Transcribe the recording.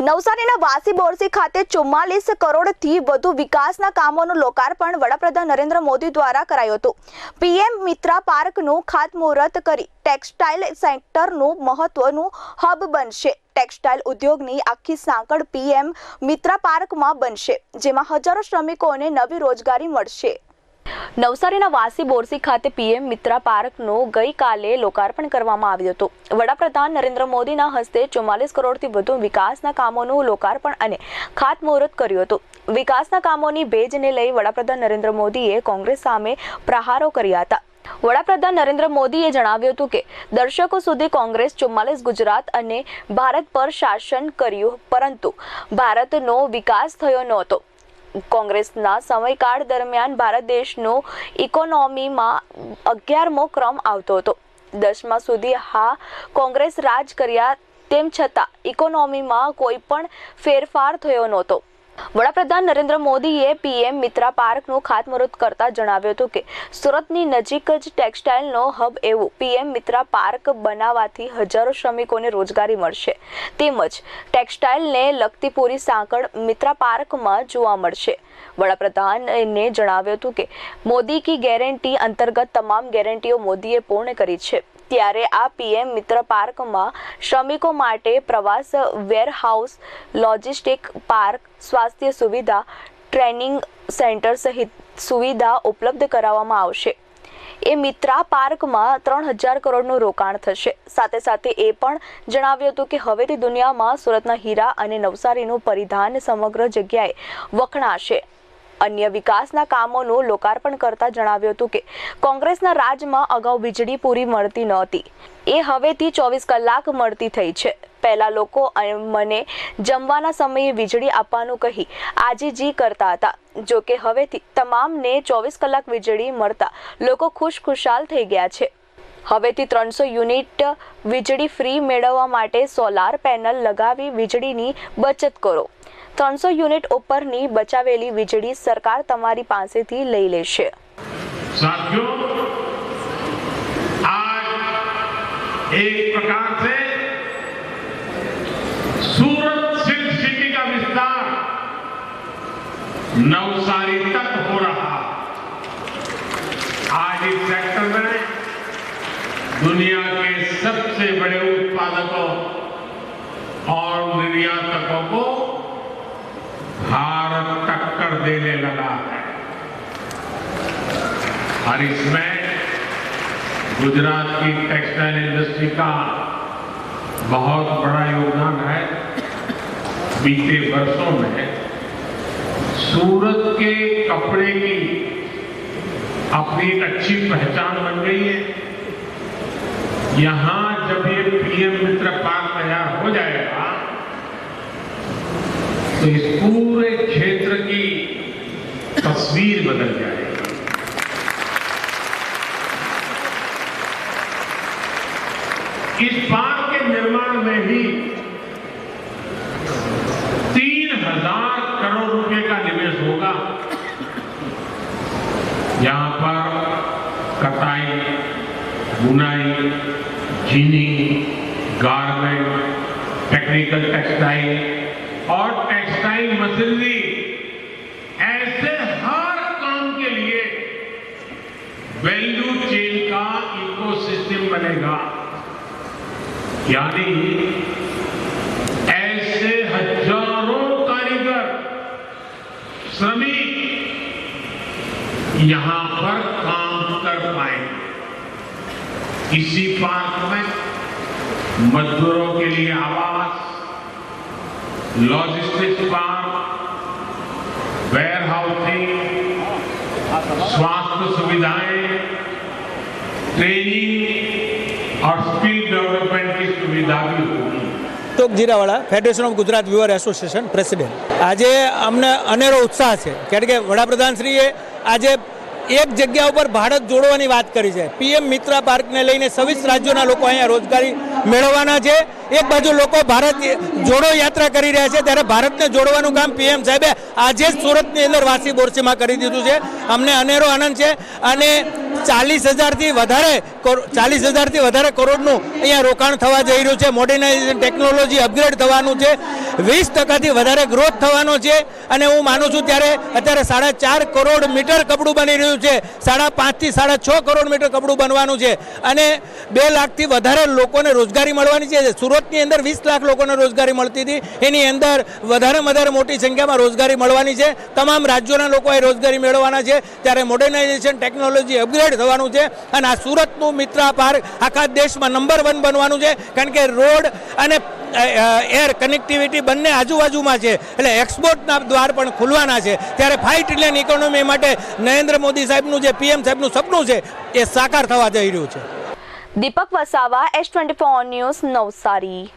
નવસારીના વાસી બોરસી ખાતે ચુમ્માલીસ કરોડથી વધુ વિકાસના કામોનું લોકાર્પણ વડાપ્રધાન નરેન્દ્ર મોદી દ્વારા કરાયું હતું. પીએમ મિત્રા પાર્કનું ખાતમુહૂર્ત કરી ટેક્સટાઇલ સેક્ટરનું મહત્વનું હબ બનશે. ટેક્સટાઇલ ઉદ્યોગની આખી સાંકળ પીએમ મિત્રા પાર્કમાં બનશે, જેમાં હજારો શ્રમિકોને નવી રોજગારી મળશે. નવસારીના વાસી બોરસી ખાતે પીએમ મિત્રા પાર્કનું ગઈકાલે લોકાર્પણ કરવામાં આવ્યું હતું. વડાપ્રધાન નરેન્દ્ર મોદીના હસ્તે ચુમ્માલીસ કરોડથી વધુ વિકાસના કામોનું લોકાર્પણ અને ખાતમુહૂર્ત કર્યું હતું. વિકાસના કામોની ભેજને લઈ વડાપ્રધાન નરેન્દ્ર મોદીએ કોંગ્રેસ સામે પ્રહારો કર્યા હતા. વડાપ્રધાન નરેન્દ્ર મોદીએ જણાવ્યું હતું કે, દર્શકો સુધી કોંગ્રેસ ચુમ્માલીસ, ગુજરાત અને ભારત પર શાસન કર્યું, પરંતુ ભારતનો વિકાસ થયો નહોતો. કોંગ્રેસના સમયકાળ દરમિયાન ભારત દેશનો ઇકોનોમીમાં અગિયારમો ક્રમ આવતો હતો. દસમા સુધી હા, કોંગ્રેસ રાજ કર્યા તેમ છતાં ઇકોનોમીમાં કોઈ પણ ફેરફાર થયો નહોતો. વડાપ્રધાન નરેન્દ્ર મોદીએ પીએમ મિત્રા પાર્કનું ખાતમુહૂર્ત કરતા જણાવ્યું હતું કે, સુરતની નજીક જ ટેક્સટાઇલનો હબ એવું પીએમ મિત્રા પાર્ક બનાવવાથી હજારો શ્રમિકોને રોજગારી મળશે. તેમજ ટેક્સટાઇલને લગતી પૂરી સાંકળ મિત્રા પાર્કમાં જોવા મળશે. વડાપ્રધાનને જણાવ્યું હતું કે, મોદી કી ગેરંટી અંતર્ગત તમામ ગેરંટીઓ મોદીએ પૂર્ણ કરી છે. ત્યારે આ પીએમ મિત્ર પાર્કમાં શ્રમિકો માટે પ્રવાસ વેરહાઉસ, લોજિસ્ટિક પાર્ક, સ્વાસ્થ્ય સુવિધા, ટ્રેનિંગ સેન્ટર સહિત સુવિધા ઉપલબ્ધ કરાવવામાં આવશે. એ મિત્રા પાર્કમાં ત્રણ હજાર કરોડનું રોકાણ થશે. સાથે સાથે એ પણ જણાવ્યું હતું કે હવેથી દુનિયામાં સુરતના હીરા અને નવસારીનું પરિધાન સમગ્ર જગ્યાએ વખણાશે. અન્ય વિકાસના કામોનું લોકાર્પણ કરતા જણાવ્યું હતું કે કોંગ્રેસના રાજમાં અગાઉ વીજળી પૂરી મળતી નહોતી. એ હવેથી ચોવીસ કલાક મળતી થઈ છે. પહેલા લોકો મને જમવાના સમયે વીજળી આપવાનું કહી આજીજી કરતા હતા. જો કે હવેથી તમામને ચોવીસ કલાક વીજળી મળતા લોકો ખુશ ખુશાલ થઈ ગયા છે. હવેથી ત્રણસો યુનિટ વીજળી ફ્રી મેળવવા માટે સોલાર પેનલ લગાવી વીજળીની બચત કરો. ત્રણસો યુનિટ ઉપરની બચાવેલી વીજળી સરકાર તમારી પાસેથી લઈ લેશે साथियों आज एक प्रकार से सूरत सिल्क सिटी का विस्तार नवसारी तक हो रहा आज इस सेक्टर में दुनिया के सबसे बड़े उत्पादकों और निर्यातकों को भारत टक्कर देने लगा। है और इसमें गुजरात की टेक्सटाइल इंडस्ट्री का बहुत बड़ा योगदान है। बीते वर्षों में सूरत के कपड़े की अपनी अच्छी पहचान बन गई है। यहाँ जब ये पीएम मित्र पार्क इस पार्क के निर्माण में भी तीन हज़ार करोड़ रुपए का निवेश होगा। यहाँ पर कटाई बुनाई जीनिंग गारमेंट, टेक्निकल टेक्सटाइल और टेक्सटाइल मशीनरी, ऐसे हर काम के लिए वैल्यू चेन का इकोसिस्टम बनेगा। यानी ऐसे हज़ारों कारीगर, श्रमिक यहाँ पर काम कर पाए इसी पार्क में मजदूरों के लिए आवास लॉजिस्टिक्स पार्क वेयर हाउसिंग स्वास्थ्य सुविधाएँ ट्रेनिंग और skill Ashok Jirawala federation of Gujarat weaver association president આજે અમને અનેરો ઉત્સાહ છે. કારણ કે વડાપ્રધાનશ્રીએ આજે એક જગ્યા ઉપર ભારત જોડવાની વાત કરી છે. પીએમ મિત્રા પાર્કને લઈને સવીસ રાજ્યોના લોકો અહીંયા રોજગારી મેળવવાના છે. એક બાજુ લોકો ભારત જોડો યાત્રા કરી રહ્યા છે, ત્યારે ભારતને જોડવાનું કામ પીએમ સાહેબે આજે જ સુરતની અંદર વાસી બોરસીમાં કરી દીધું છે. અમને અનેરો આનંદ છે અને ચાલીસ હજારથી વધારે ચાલીસ હજારથી વધારે કરોડનું અહીંયા રોકાણ થવા જઈ રહ્યું છે. મોડર્નાઇઝેશન ટેકનોલોજી અપગ્રેડ થવાનું છે. વીસ ટકાથી વધારે ગ્રોથ થવાનો છે અને હું માનું છું ત્યારે અત્યારે સાડા ચાર કરોડ મીટર કપડું બની રહ્યું છે. સાડા પાંચથી સાડા છ કરોડ મીટર કપડું બનવાનું છે. અને બે લાખથી વધારે લોકોને રોજગારી મળવાની છે. સુરતની અંદર વીસ લાખ લોકોને રોજગારી મળતી હતી. એની અંદર વધારે વધારે મોટી સંખ્યામાં રોજગારી મળવાની છે. તમામ રાજ્યોના લોકોએ રોજગારી મેળવવાના છે. ત્યારે મોડર્નાઇઝેશન ટેકનોલોજી અપગ્રેડ થવાનું છે અને આ સુરતનું મિત્રા પાર્ક આખા દેશમાં નંબર વન બનવાનું છે. કારણ કે રોડ અને એર કનેક્ટિવિટી બંને આજુબાજુમાં છે. એટલે એક્સપોર્ટના દ્વાર પણ ખુલવાના છે. ત્યારે ફાઈવ ટ્રિલિયન ઇકોનોમી માટે નરેન્દ્ર મોદી સાહેબનું જે પીએમ સાહેબનું સપનું છે, એ સાકાર થવા જઈ રહ્યું છે. Deepak Vasava S twenty news Navsari.